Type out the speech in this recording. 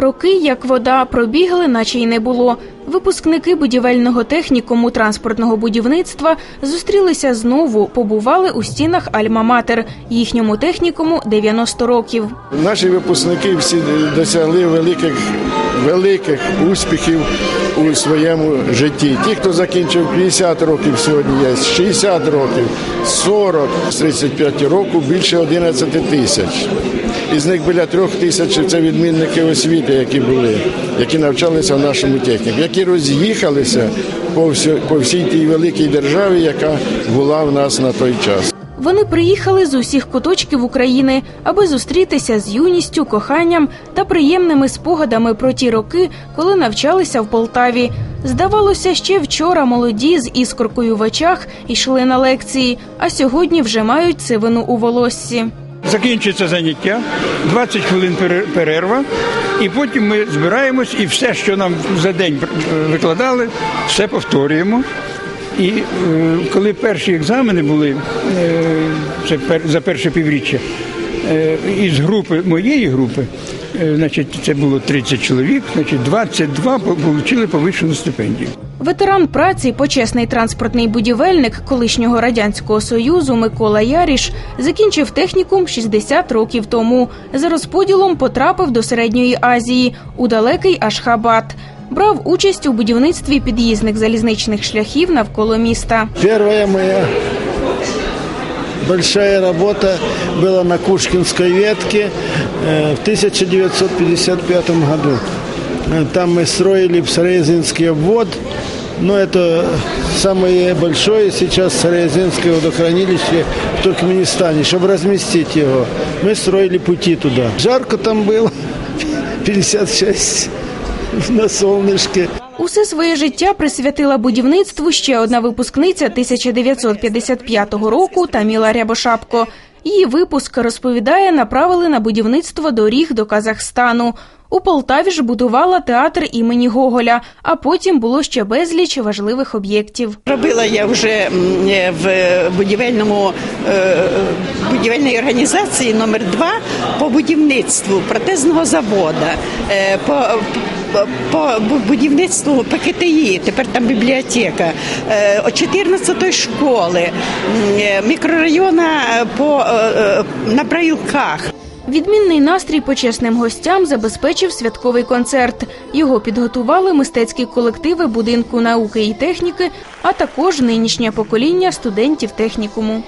Роки, як вода, пробігли, наче й не було. Випускники будівельного технікуму транспортного будівництва зустрілися знову, побували у стінах Альма-Матер. Їхньому технікуму 90 років. Наші випускники всі досягли великих, великих успіхів у своєму житті. Ті, хто закінчив 50 років сьогодні є, 60 років, 40, з 35 років більше 11 тисяч. Із них біля трьох тисяч це відмінники освіти, які були, які навчалися в нашому техніку, які роз'їхалися по, всій тій великій державі, яка була в нас на той час. Вони приїхали з усіх куточків України, аби зустрітися з юністю, коханням та приємними спогадами про ті роки, коли навчалися в Полтаві. Здавалося, ще вчора молоді з іскоркою в очах йшли на лекції, а сьогодні вже мають сивину у волоссі. Закінчиться заняття, 20 хвилин пере- перерва, і потім ми збираємось і все, що нам за день викладали, все повторюємо. І е, коли перші екзамени були е, це за перше півріччя, е, із групи моєї групи, значить, це було 30 чоловік, значить 22 отримали повищену стипендію. Ветеран праці, почесний транспортний будівельник колишнього радянського союзу Микола Яріш закінчив технікум 60 років тому. За розподілом потрапив до середньої Азії у далекий Ашхабад Брав участь у будівництві під'їзних залізничних шляхів навколо міста. Первая моя большая работа была на Кушкинской ветке э, в 1955 году. Э, Там мы строили Сарезинский обвод, но это самое большое сейчас Сарезинское водохранилище в Туркменистане. Чтобы разместить его, мы строили пути туда. Жарко там было, 56 на солнышке. Усе своє життя присвятила будівництву ще одна випускниця 1955 року Таміла Рябошапко. Її випуск розповідає, направили на будівництво доріг до Казахстану. У Полтаві ж будувала театр імені Гоголя, а потім було ще безліч важливих об'єктів. Робила я вже е, в будівельному е, будівельній організації номер 2 по будівництву протезного заводу, е, по, по, будівництву ПКТІ, тепер там бібліотека, е, 14-ї школи, е, мікрорайона е, по, е, е, на Браїлках. Відмінний настрій почесним гостям забезпечив святковий концерт. Його підготували мистецькі колективи будинку науки і техніки, а також нинішнє покоління студентів технікуму.